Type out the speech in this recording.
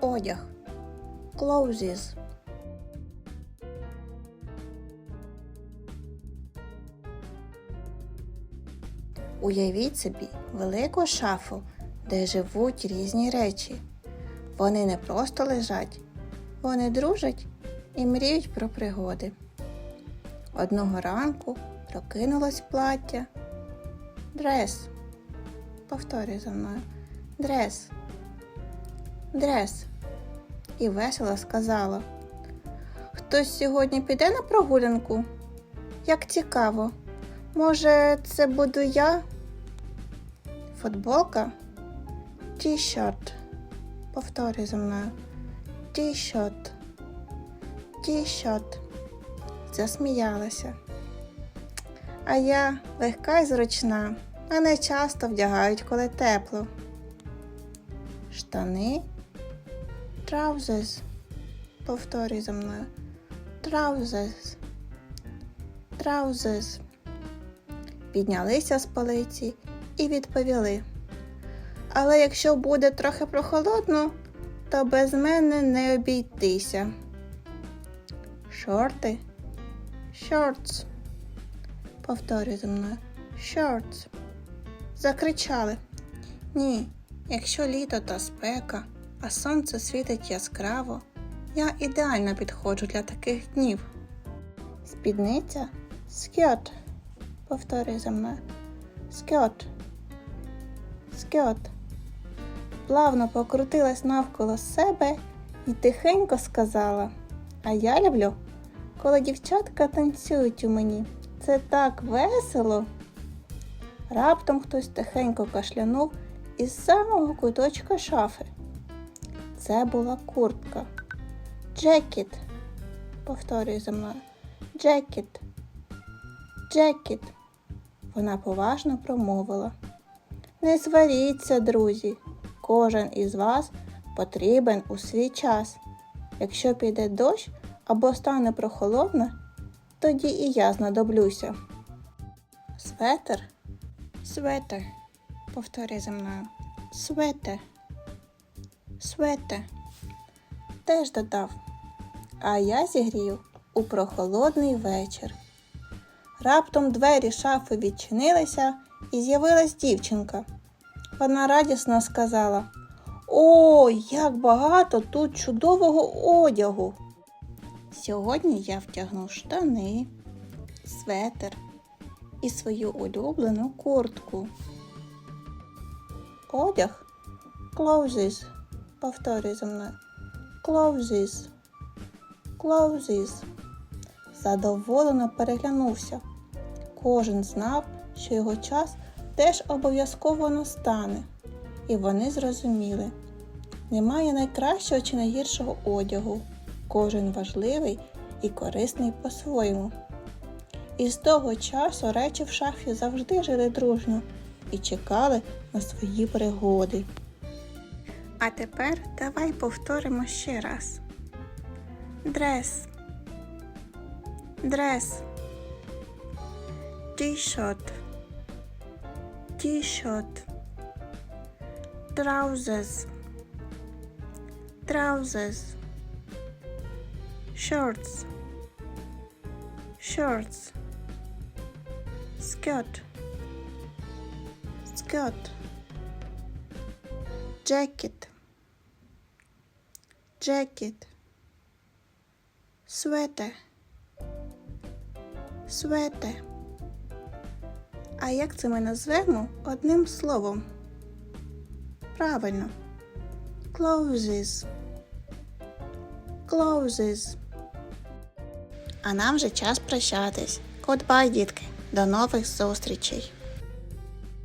Одяг. Clothes. Уявіть собі велику шафу, де живуть різні речі. Вони не просто лежать, вони дружать і мріють про пригоди. Одного ранку прокинулось плаття. Дрес. Повторюй за мною. Дрес. Дрес. І весело сказала. Хтось сьогодні піде на прогулянку? Як цікаво. Може, це буду я? Футболка? Ті-шорт. Повторюй за мною. Ті-шорт. Ті-шорт. Засміялася. А я легка і зручна. Мене часто вдягають, коли тепло. Штани. Trousers. Повторюй за мною. Trousers. Trousers. Піднялися з полиці і відповіли. Але якщо буде трохи прохолодно, то без мене не обійтися. Шорти. Shorts. Повторюй за мною. Shorts. Закричали. Ні, якщо літо та спека, а сонце світить яскраво, я ідеально підходжу для таких днів. Спідниця скьот. Повторюй за мною. Скьот. Скьот. Плавно покрутилась навколо себе і тихенько сказала. А я люблю, коли дівчатка танцюють у мені. Це так весело. Раптом хтось тихенько кашлянув із самого куточка шафи. Це була куртка. Джекіт. Повторюю за мною. Джекіт. Джекіт. Вона поважно промовила. Не сваріться, друзі. Кожен із вас потрібен у свій час. Якщо піде дощ або стане прохолодно, тоді і я знадоблюся. Светер. Светер. Повторюй за мною. Светер. Светер. Теж додав. А я зігрію у прохолодний вечір. Раптом двері шафи відчинилися і з'явилась дівчинка. Вона радісно сказала: О, як багато тут чудового одягу! Сьогодні я втягну штани, светер і свою улюблену куртку. Одяг clothes. Повторюй за мною. Clothes. Clothes. Задоволено переглянувся. Кожен знав, що його час теж обов'язково настане, і вони зрозуміли. Немає найкращого чи найгіршого одягу. Кожен важливий і корисний по-своєму. І з того часу речі в шафі завжди жили дружно і чекали на свої пригоди. А тепер давай повторимо ще раз. Дрес. Дрес. T-shirt. T-shirt. Trousers. Trousers. Shorts. Shorts. Skirt. Skirt. Jacket. Jacket. Sweater. Sweater. А як це ми назвемо одним словом? Правильно. Clothes. Clothes. А нам вже час прощатись. Goodbye, дітки. До нових зустрічей.